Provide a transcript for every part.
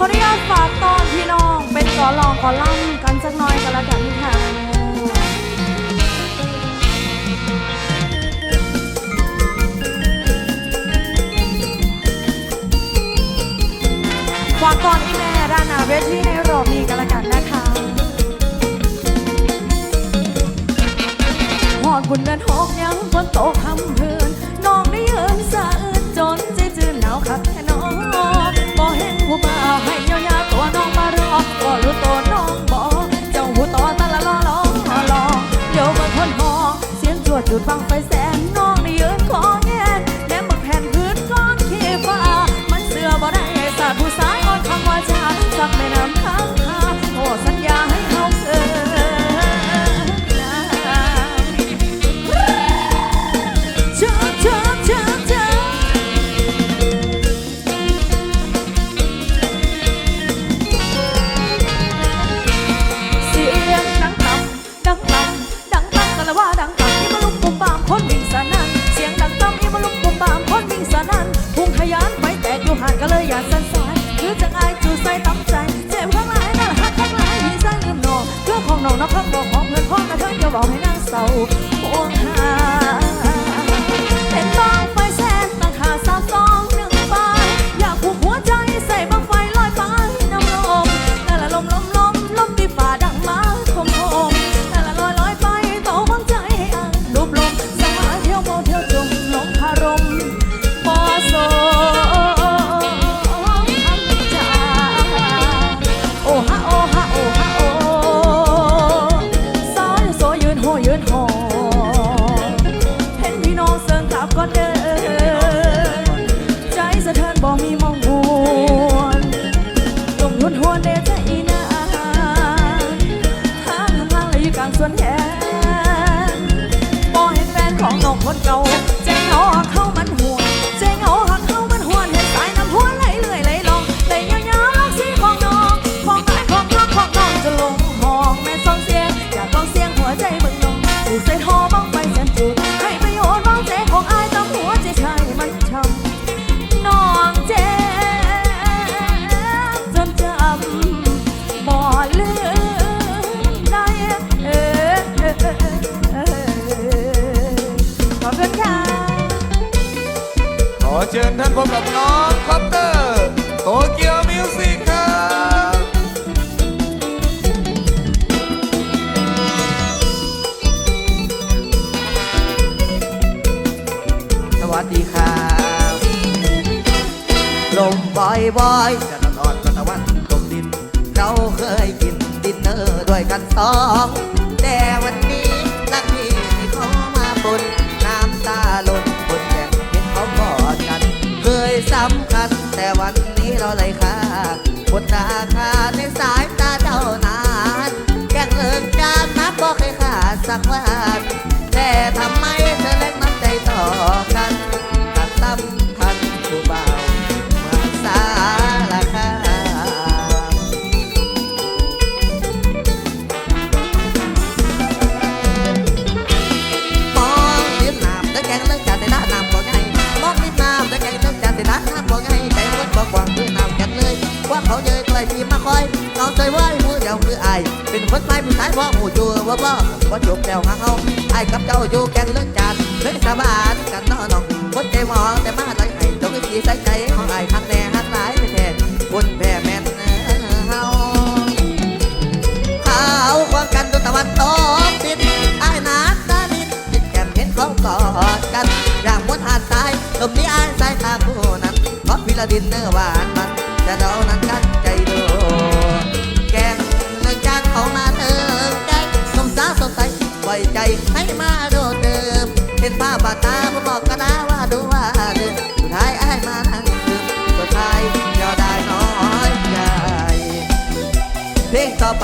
ขออนุญาตฝากตอนพี่น้องเป็นกอลองกอล่ำกันสักหน่อยกันละกันค่ะฝากตอนที่แม่ด้านหน้าเวทีในรอบนี้กันละกันนะคะหอดบุญเดินหกยังบนโต๊ะคำเพื่อ ดบังไฟแสนน้องได้ยืนขอแงนแนมบักแผ่นพื้นก้อนขี้ฟ้า มันเสือบ่ได้สาดผู้สายอ่อนคำว่าชาสักแม่น้ำค้างคาโอ้สัญญาให้เขาเกินนะเชิญเชิญเชิญเชิญเสียงดังต่ำดังต่ำดังต่ำกันละว่าดังต่ำ จูใส่ตั้ใจเจ็บข้างหลายนั่นหักข้างหลายมีสร้างลืมโนเรื่องของน้องนับข้างบอกของเพื่อนพ้องนะเธออย่าบอกให้นางเศร้าห่วงหา ถูกใส่ทอบ้างไฟแสนจุดให้ประโยชน์บ้างใจของอายต้องหัวใจชายมันช้ำน้องเจจนจำบ่ลืมได้เออเออเออเออขอบคุณค่ะ ขอเชิญท่านพบกับน้องคอปเตอร์โตเกียวมิวสิกครับ วัสดีครับลมบอยบอยๆจะนอนอ่อนก็ตะวันตกดิน เราเคยกินดินเนอร์ด้วยกันสองแต่วันนี้นักพี่ที่เขามาบนน้ำตาหล่นบนแก้มเห็นเขากอดกัน เคยสำคัญแต่วันนี้เราเลยค่าบนราคาในสายตาเจ้า พ่อหมู่อยู่ว่าบ่ว่าจบแล้วหาเฮาไอ้กับเจ้าอยู่แก่นเลือดจัดเลยสบานกันนาะน้องคนใจมองแต่มาไหลให้จงสีใส่ใจของไอ้ทักแน่ฮักหลายไม่แท้คนแพ้แม่นเฮาเขาควงกันดูตะวันตกดินไอ้นาตาดินจิตแก้มเห็นเขากอดกันอย่างมวนหาดทรายลมนี้ไอ้สายตาผู้นั้นเพราะพิลาดินเนื้อหวาน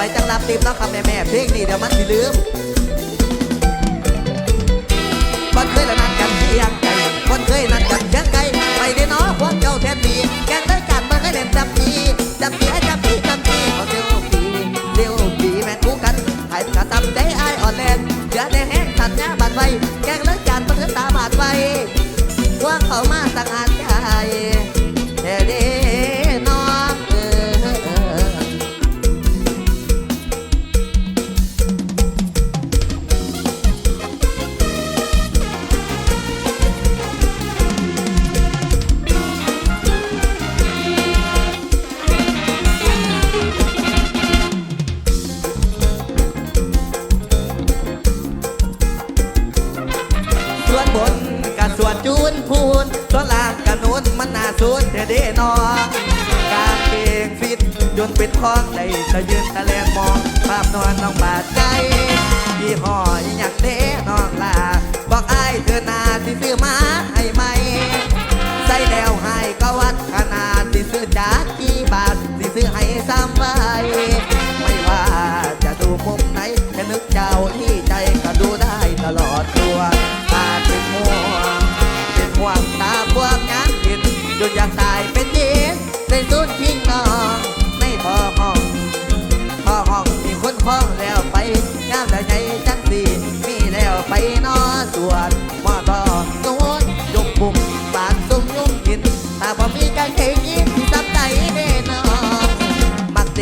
อไปจังรับติมแล้วครับแม่แม่เพลงนี้เดี๋ยวมันสิลืมคนเคยละนัดกันเที่ยงไกลคนเคยนัดกันเชียงไกลไปได้เนาะพวกเจ้าแทนดีแกงได้กันมันก็เล่นจับปีจับปีให้จับปีจับปีเอาเดียวปีเดียวปีแม่นคู่กันให้กระทำใจไอายอ่อนแรงเดือดแดงแห้งสัญญาบาดไว้แกงได้กันมันก็ตาบาดไว้ว่าเขามาสังหารใจแท้เด้ ฟิตจนเป็นคล้องได้ตะยืนตะแลงมองภาพนอนน้องบาดใจยี่ห้ออยากเด้น้องลา บอกอายเธอนาสิซื้อมาให้ไหม ใส่แล้วให้ก็วัดขนาดสิซื้อจากกี่บาทสิซื้อให้ นอส่วนมอต่อนู้นยกบุกบานซุ่มยุ่งกินแต่พอมีกางเกงยีนที่ซับใจแน่นอนมักเต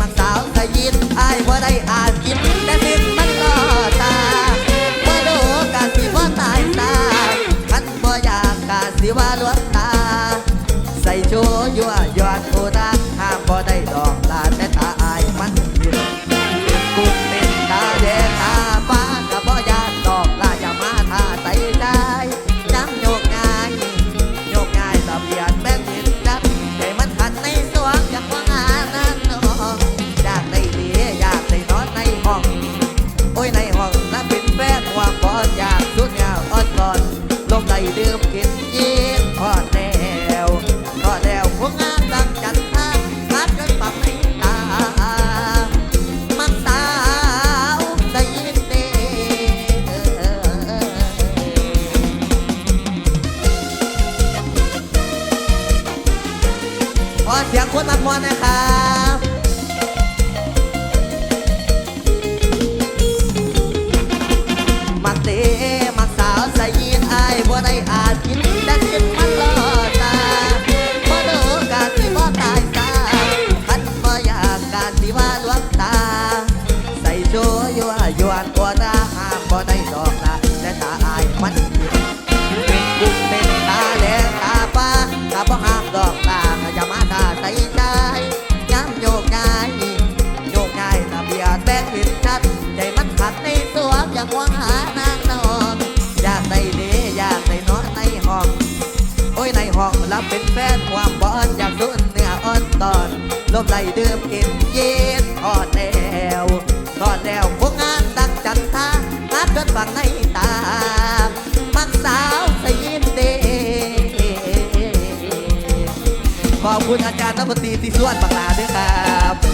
มักสาวสยินอายว่าได้อ่านกินแต่สิ้นมันล่อตาว่าดูกาสิว่าตายตาคันบ่อยากกาสิว่าลวงตา ใส่โชว์ยั่วยอดโอดาห้ามบ่ได้ดอกลาแต่ เป็นแฟนความบอนอยากสุนเนื้ออ่อนตอนลมไหลดื่มกินเย็นทอดแล้วทอดแล้วพวกงานดังจันทาฮัดกันฟังในตามักสาวสยินเดขอบคุณอาจารย์นักดนตรีที่สวนบังลาด้วยครับ